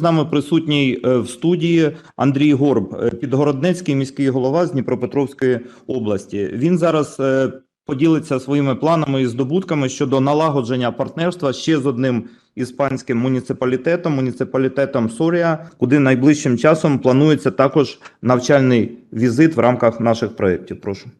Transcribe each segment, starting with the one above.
З нами присутній е, в студії Андрій Горб, е, підгороднецький міський голова з Дніпропетровської області. Він зараз е, поділиться своїми планами і здобутками щодо налагодження партнерства ще з одним іспанським муніципалітетом, муніципалітетом Сорія, куди найближчим часом планується також навчальний візит в рамках наших проєктів. Прошу.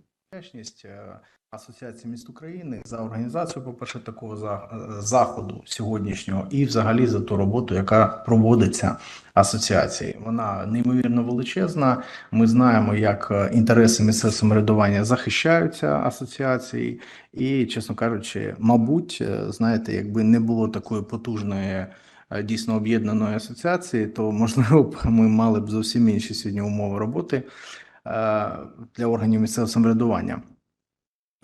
Асоціації міст України за організацію, по-перше, такого е, заходу сьогоднішнього, і взагалі за ту роботу, яка проводиться асоціацією. Вона неймовірно величезна. Ми знаємо, як е, інтереси місцевого самоврядування захищаються асоціації, і, чесно кажучи, мабуть, е, знаєте, якби не було такої потужної. Дійсно об'єднаної асоціації, то можливо б ми мали б зовсім інші сьогодні умови роботи для органів місцевого самоврядування.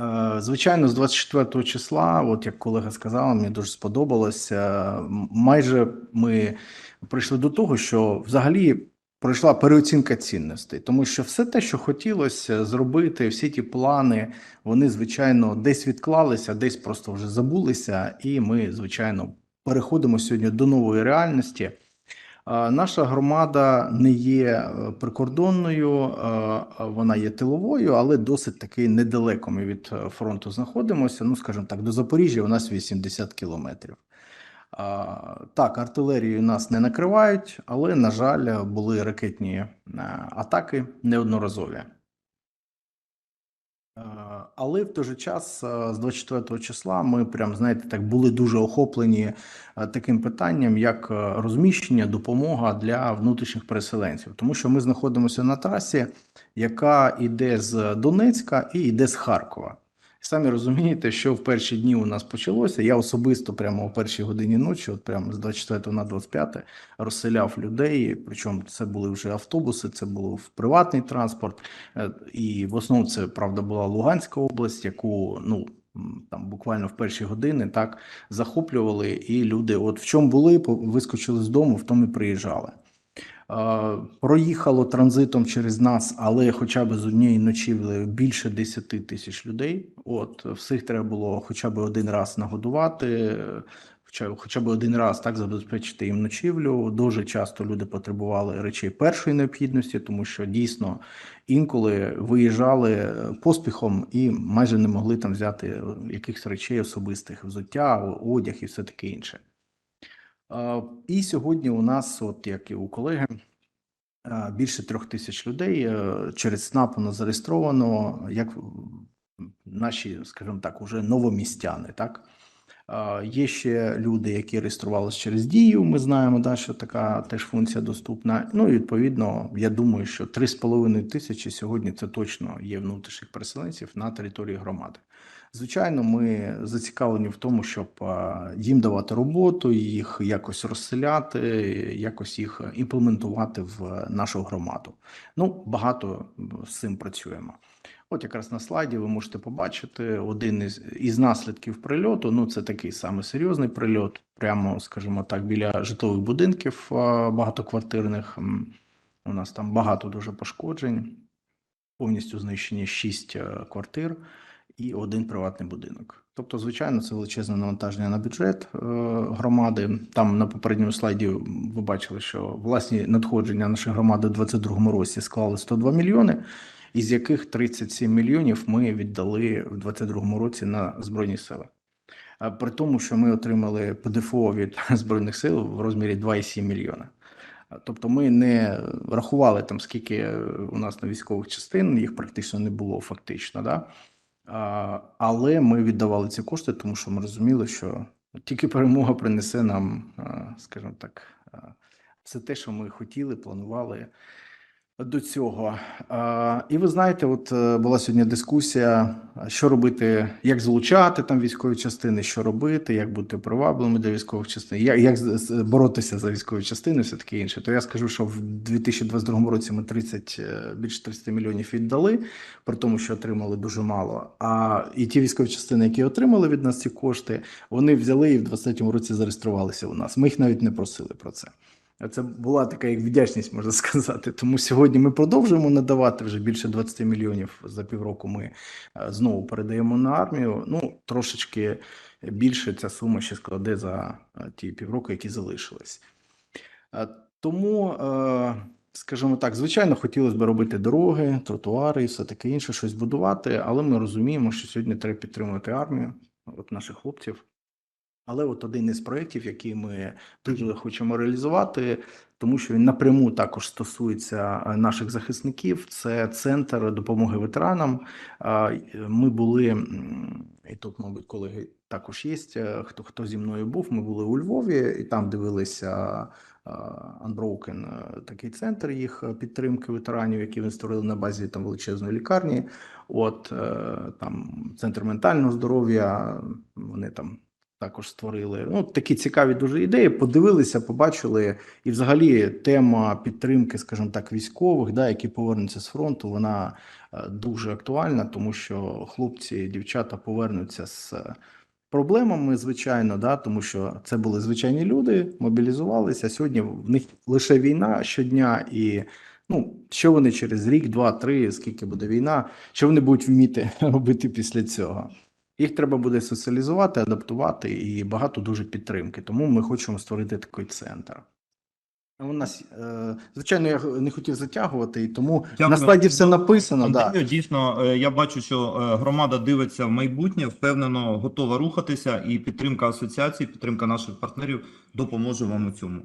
Е, Звичайно, з 24 числа, от як колега сказала, мені дуже сподобалось. е, Майже ми прийшли до того, що взагалі пройшла переоцінка цінностей, тому що все те, що хотілося зробити, всі ті плани, вони звичайно десь відклалися, десь просто вже забулися, і ми, звичайно, переходимо сьогодні до нової реальності. Наша громада не є е, прикордонною, е, вона є тиловою, але досить таки недалеко ми від е, фронту знаходимося. Ну, скажімо так, до Запоріжжя у нас 80 кілометрів. Так, артилерію нас не накривають, але, на жаль, були ракетні атаки неодноразові. Е, Але в той же час, е, з 24 числа, ми прям знаєте, так були дуже охоплені е, таким питанням, як розміщення, допомога для внутрішніх переселенців, тому що ми знаходимося на трасі, яка йде з Донецька і йде з Харкова. Самі розумієте, що в перші дні у нас почалося. Я особисто прямо о першій годині ночі, от прямо з 24 на 25, розселяв людей. Причому це були вже автобуси, це був приватний транспорт, Е, і в основному це правда була Луганська область, яку ну там буквально в перші години так захоплювали, і люди, от в чому були, вискочили з дому, в тому і приїжджали. Е, Проїхало транзитом через нас, але хоча б з однієї ночівлі більше 10 тисяч людей. От всіх треба було хоча б один раз нагодувати, хоча, б один раз так забезпечити їм ночівлю. Дуже часто люди потребували речей першої необхідності, тому що дійсно інколи виїжджали поспіхом і майже не могли там взяти якихось речей особистих, взуття, одяг і все таке інше. І сьогодні у нас, от як і у колеги, більше трьох тисяч людей е, через СНАП у зареєстровано як наші, скажімо так, уже новомістяни. Так є ще люди, які реєструвалися через дію. Ми знаємо, да, що така теж функція доступна. Ну і відповідно, я думаю, що 3,5 тисячі сьогодні це точно є внутрішніх переселенців на території громади. Звичайно, ми зацікавлені в тому, щоб їм давати роботу, їх якось розселяти, якось їх імплементувати в нашу громаду. Ну, багато з цим працюємо. От якраз на слайді ви можете побачити один із, із наслідків прильоту. Ну, це такий саме серйозний прильот, прямо, скажімо так, біля житлових будинків багатоквартирних. У нас там багато дуже пошкоджень, повністю знищені шість е, квартир і один приватний будинок. Тобто, звичайно, це величезне навантаження на бюджет е, громади. Там на попередньому слайді ви бачили, що власні надходження нашої громади у 2022 році склали 102 мільйони, із яких 37 мільйонів ми віддали в 2022 році на збройні сили. При тому, що ми отримали ПДФО від збройних сил в розмірі 2,7 мільйона. Тобто ми не рахували там, скільки е, у нас на військових частин, їх практично не було фактично. Да? Але ми віддавали ці кошти, тому що ми розуміли, що тільки перемога принесе нам, скажімо так, а, все те, що ми хотіли, планували до цього. І ви знаєте, от е, була сьогодні дискусія, що робити, як залучати там військові частини, що робити, як бути привабливими до військових частин, як, як боротися за військові частини, все таке інше. То я скажу, що в 2022 році ми 30, е, більше 30 мільйонів віддали, при тому, що отримали дуже мало. А і ті військові частини, які отримали від нас ці кошти, вони взяли і в 23-му році зареєструвалися у нас. Ми їх навіть не просили про це. Це була така як вдячність, можна сказати. Тому сьогодні ми продовжуємо надавати вже більше 20 мільйонів за півроку. Ми е, знову передаємо на армію. Ну трошечки більше ця сума ще складе за е, ті півроку, які залишились. Е, Тому, скажімо так, звичайно, хотілося б робити дороги, тротуари і все таке інше, щось будувати, але ми розуміємо, що сьогодні треба підтримувати армію, от наших хлопців. Але от один із проєктів, який ми дуже хочемо реалізувати, тому що він напряму також стосується е, наших захисників, це центр допомоги ветеранам. Ми були, і тут, мабуть, колеги також є, е, хто, хто зі мною був, ми були у Львові, і там дивилися е, Unbroken, е, такий центр їх е, підтримки ветеранів, який вони створили на базі там величезної лікарні. От е, там центр ментального здоров'я, вони там також створили. Ну, такі цікаві дуже ідеї. Подивилися, побачили. І взагалі тема підтримки, скажімо так, військових, да, які повернуться з фронту, вона е, дуже актуальна, тому що хлопці дівчата повернуться з е, проблемами, звичайно, да, тому що це були звичайні люди, мобілізувалися. Сьогодні в них лише війна щодня, і ну, що вони через рік, два, три, скільки буде війна, що вони будуть вміти робити після цього. Їх треба буде соціалізувати, адаптувати і багато дуже підтримки. Тому ми хочемо створити такий центр. У нас, е, звичайно, я не хотів затягувати, і тому Дякую. на слайді все написано. Да. Дійсно, е, я бачу, що е, громада дивиться в майбутнє, впевнено, готова рухатися, і підтримка асоціації, підтримка наших партнерів допоможе вам у цьому.